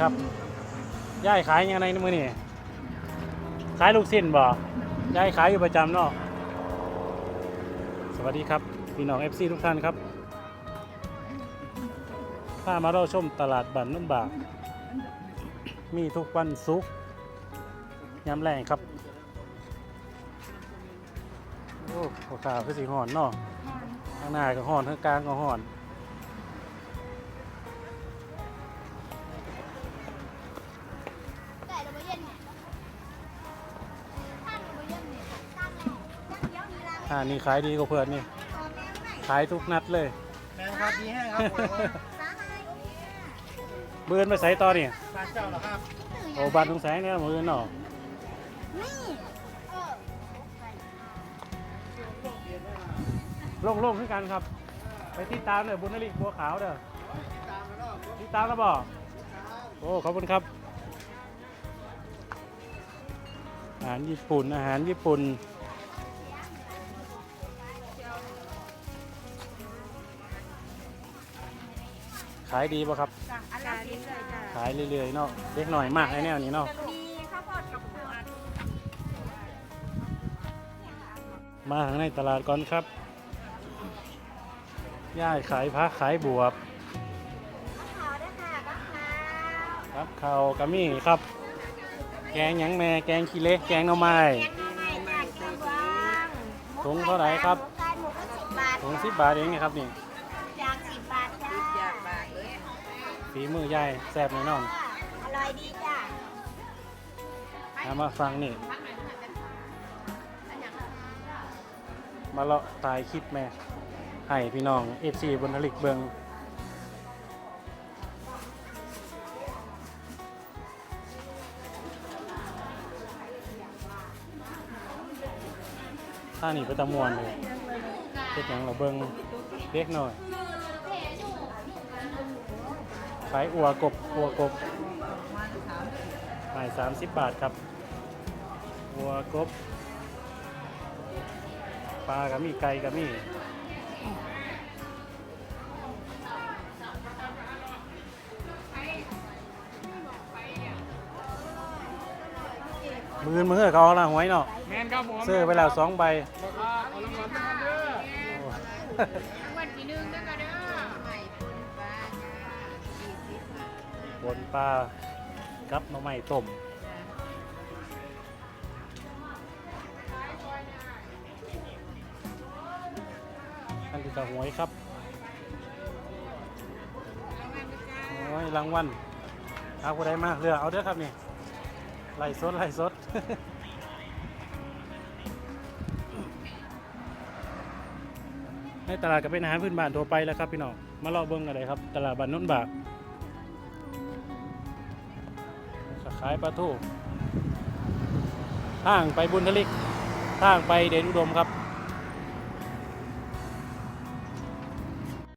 ครับย่ายขายยังไงในมือนี่ขายลูกสิ้นบ่ย่ายขายอยู่ประจำเนาะสวัสดีครับพี่น้อง FC ทุกท่านครับพามาเราชมตลาดบันนุ่นบาก มีทุกวันศุกร์ยามแรงครับ โอ้โหขาคือสีหอนเนาะข้างหน้าก็หอนข้างกลางก็หอน อ่านี่ขายดีกว่าเพื่อนนี่ตอนแม่ไหนขายทุกนัดเลย แมงครับดีแห้งครับผมสาอะไรเนี่ยเบือนไปใส่ต่อนี่ร้านเจ้าเหรอครับโอ้บันตรงแสงเนี่ยมือเนาะนี่เออโล่งๆขึ้นกันครับ ไปติดตามเลยบุญนริบัวขาวเด้อติดตามแล้วบอกโอ้ขอบคุณครับ อาหารญี่ปุ่นอาหารญี่ปุ่น ขายดีป่ะครับสั่งอะไรกินเลยจ้ะขายเรื่อยๆเนาะเล็กหน่อยมากไอ้แนวนี้เนาะ มีข้าวโพดกับปูอัดมาทางในตลาดก่อนครับย่ายขายพักขายบวบขาวด้วยค่ะกะเพราครับข้าวกะมี่ครับ แกงหยังแม่แกงขี้เล็กแกงหน่อไม้ แกงหน่อไม้จ้ะแกงกวางถุงเท่าไหร่ครับ หมูไก่หมูก็สิบบาทถุงสิบบาทเองนะครับนี่ ฝีมือย่ายแซ่บแน่นอนอร่อยดีจ้ะเอามาฟังนี่ มาเลาะตายคลิปแม่ ให้พี่น้องเอฟซีบนทลิกเบิงถ้านี่ไปตะมวนเลยเฮ็ดหยังเราเบิงเล็กหน่อย ขายอัวกบอัวกบใหม่สามสิบบาทครับอัวกบปลากับมีไก่กับมีมือมือเขาละหวยเนาะแมนครับผมซื้อไปแล้วสองใบราคาเอารางวัลนะครับเด้อ บนปลากับหน่อไม้ต้มอันนี้ก็หวยครับโอ้ยรางวัลเอาผู้ใดมาเลือเอาเด้อครับนี่ไล่สดไล่สดในตลาดก็เป็นอาหารพื้นบ้านทั่วไปแล้วครับพี่น้องมาเลาเบิ้งกันเลยครับ ตลาดบ้านโนนบาก ขายปลาทูทางไปบุญทลิกทางไปเดนอุดมครับ